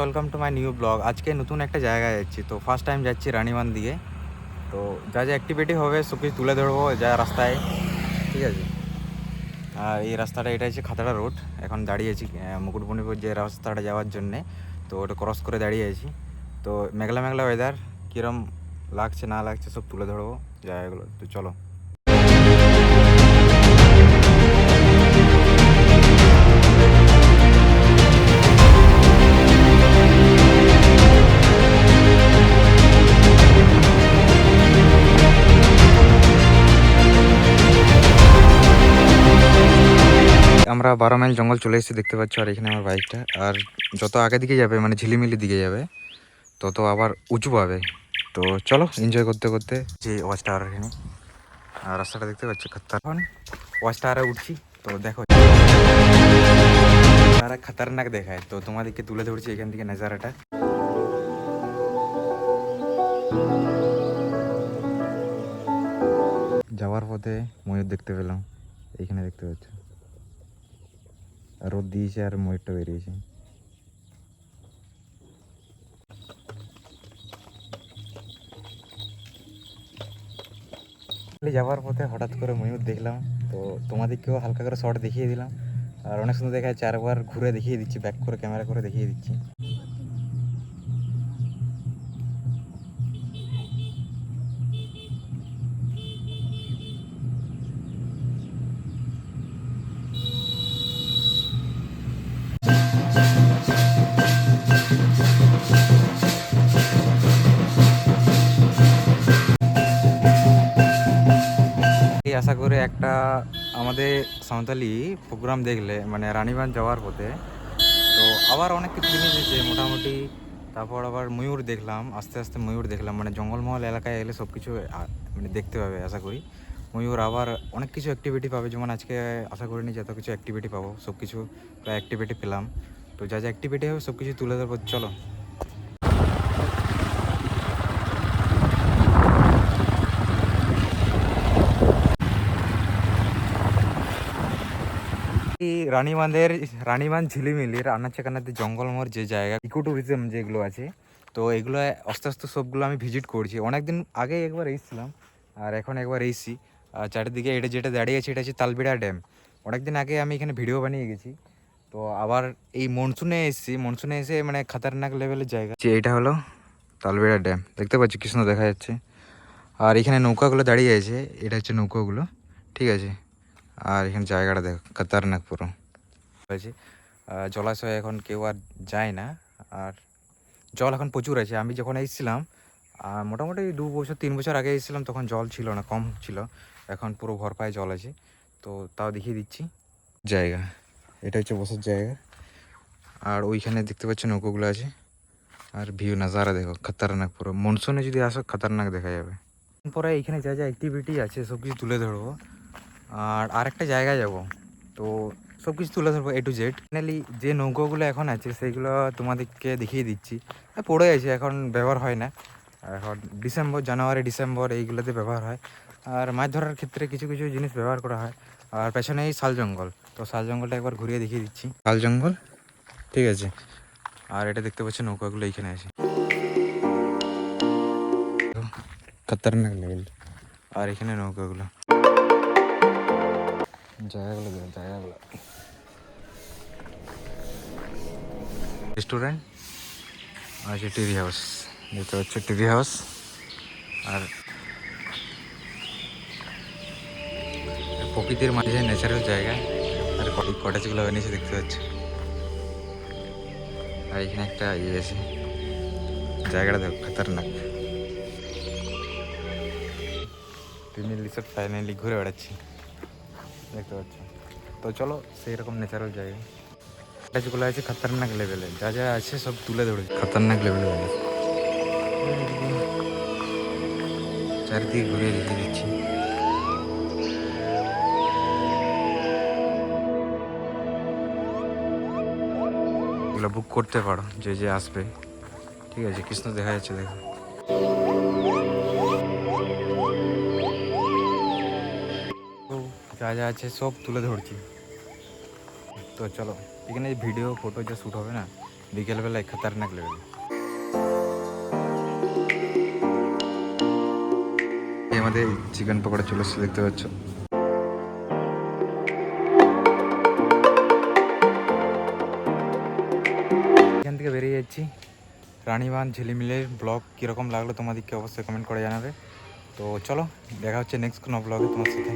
Welcome to my new blog আজকে নতুন একটা জায়গায় যাচ্ছি। তো ফার্স্ট টাইম যাচ্ছি রানীবান দিয়ে। তো যা যা অ্যাক্টিভিটি হবে, সব কিছু তুলে ধরবো যা রাস্তায়। ঠিক আছে? আর এই রাস্তাটা, এটা হচ্ছে খাতড়া রোড এখন দাঁড়িয়ে আছি মুকুটমণিপুর যে রাস্তাটা যাওয়ার জন্যে। তো ওটা ক্রস করে দাঁড়িয়ে আছি। তো মেঘলা মেঘলা ওয়েদার কীরম লাগছে, না লাগছে, সব তুলে ধরবো জায়গাগুলো। তো চলো। আমরা বারো মাইল জঙ্গল চলে এসেছি, দেখতে পাচ্ছ, আর এখানে আমার বাইকটা। আর যত আগে দিকে যাবে মানে ঝিলিমিলি দিকে যাবে, তত আবার উঁচু পাবে। তো চলো এনজয় করতে করতে যে ওয়াচ টাওয়ার এখানে। আর রাস্তাটা দেখতে পাচ্ছ খাতার এখন ওয়াচ টাওয়ারে উঠছি, তো দেখো। তারা খাতারনাক দেখায়, তো তোমাদেরকে তুলে ধরছি এখান থেকে নাজারাটা। যাওয়ার পথে ময়ূর দেখতে পেলাম এইখানে দেখতে পাচ্ছ। রোদ দিয়েছে আর ময়ূরটা বেরিয়েছে যাওয়ার পথে হঠাৎ করে ময়ূর দেখলাম, তো তোমাদেরকেও হালকা করে শর্ট দেখিয়ে দিলাম। আর অনেক সুন্দর দেখায়, চারবার ঘুরে দেখিয়ে দিচ্ছি ব্যাক করে ক্যামেরা করে দেখিয়ে দিচ্ছি। আশা করে একটা আমাদের সাঁওতালি প্রোগ্রাম দেখলে মানে রানীগঞ্জ যাওয়ার পথে, তো আবার অনেক কিছু জিনিস আছে মোটামুটি। তারপর আবার ময়ূর দেখলাম, আস্তে আস্তে ময়ূর দেখলাম মানে জঙ্গলমহল এলাকায় এলে সব কিছু মানে দেখতে পাবে, আশা করি। ময়ূর আবার অনেক কিছু অ্যাক্টিভিটি পাবে, যেমন আজকে আশা করিনি যত কিছু অ্যাক্টিভিটি পাবো সব কিছু প্রায় অ্যাক্টিভিটি পেলাম। তো যা যা অ্যাক্টিভিটি হবে সব কিছু তুলে ধরবো, চলো। রানীবাঁধের, রানীবাঁধ ঝিলিমিলির আনাচে কানাতে জঙ্গলমহর যে জায়গা ইকো ট্যুরিজম যেগুলো আছে, তো এগুলো আস্তে আস্তে সবগুলো আমি ভিজিট করছি। অনেকদিন আগে একবার এসেছিলাম, আর এখন একবার এসেছি। চারিদিকে এটা যেটা দাঁড়িয়ে আছে, এটা হচ্ছে তালবিড়া ড্যাম। অনেকদিন আগে আমি এখানে ভিডিও বানিয়ে গেছি। তো আবার এই মনসুনে এসেছি, মনসুনে এসে মানে খাতারনাক লেভেলের জায়গা। যে এটা হলো তালবিড়া ড্যাম, দেখতে পাচ্ছি কৃষ্ণ দেখা যাচ্ছে। আর এখানে নৌকাগুলো দাঁড়িয়ে আছে, এটা হচ্ছে নৌকাগুলো, ঠিক আছে। আর এখানে জায়গাটা দেখো খতরনাক পুরো হয়েছে জলাশয়ে এখন কেউ আর যায় না। আর জল এখন প্রচুর আছে। আমি যখন এসেছিলাম মোটামুটি দু বছর, তিন বছর আগে এসেছিলাম, তখন জল ছিল না, কম ছিল। এখন পুরো ভর পায়ে জল আছে। তো তাও দেখিয়ে দিচ্ছি। জায়গা, এটা হচ্ছে বসার জায়গা। আর ওইখানে দেখতে পাচ্ছ নৌকোগুলো আছে। আর ভিউ, নাজারা দেখো খতরনাক পুরো মনসুনে যদি আসো খতরনাক দেখা যাবে। পরে এইখানে যা যা অ্যাক্টিভিটি আছে সব কিছু তুলে ধরবো। আর আরেকটা জায়গায় যাব। তো সব কিছু তুলে ধরবো এ টু জেড ফাইনালি যে নৌকোগুলো এখন আছে সেইগুলো তোমাদেরকে দেখিয়ে দিচ্ছি। আর পড়ে আছে এখন ব্যবহার হয় না। এখন ডিসেম্বর জানুয়ারি ডিসেম্বর এইগুলোতে ব্যবহার হয়। আর মাছ ধরার ক্ষেত্রে কিছু কিছু জিনিস ব্যবহার করা হয়। আর পেছনে এই শাল জঙ্গল। তো শাল জঙ্গলটা একবার ঘুরিয়ে দেখিয়ে দিচ্ছি। শাল জঙ্গল? ঠিক আছে। আর এটা দেখতে পাচ্ছি নৌকাগুলো এইখানে আছে। খতরনাক লেভেল আর এখানে নৌকাগুলো। জায়গাগুলো জায়গাগুলো। রেস্টুরেন্ট আর হচ্ছে টিভি হাউস যেটা হচ্ছে টিভি হাউস আর প্রকৃতির মাঝে ন্যাচারাল জায়গা আর কটেজগুলো নিচে দেখতে পাচ্ছি। আর এখানে একটা ইয়ে আছে। জায়গাটা দেখো, খতরনাক। তিনি রিসোর্ট ফাইনালি ঘুরে বেড়াচ্ছি। দেখতে পাচ্ছ। তো চলো সেই রকম ন্যাচারাল জায়গা। যেগুলো আছে খতরনাক লেভেলে যা যা আছে সব তুলে ধরে। খতরনাক লেভেলে চারিদিকে ঘুরে দেখিয়ে দিচ্ছি। বুক করতে পারো, যে যে আসবে। ঠিক আছে, কৃষ্ণ দেখা যাচ্ছে, দেখো। যা যা আছে, সব তুলে ধরছি। তো চলো, এখানে ভিডিও ফটো যা শ্যুট হবে না বিকেলবেলায় খতরনাক লেভেল আমাদের চিকেন পকোড়া চলে এসছে, দেখতে পাচ্ছ? এখান থেকে বেরিয়ে যাচ্ছি। রানীবান ঝিলিমিলের ব্লগ কীরকম লাগল তোমাদেরকে অবশ্যই কমেন্ট করে জানাবে। তো চলো, দেখা হচ্ছে নেক্সট কোনো ব্লগে তোমার সাথে।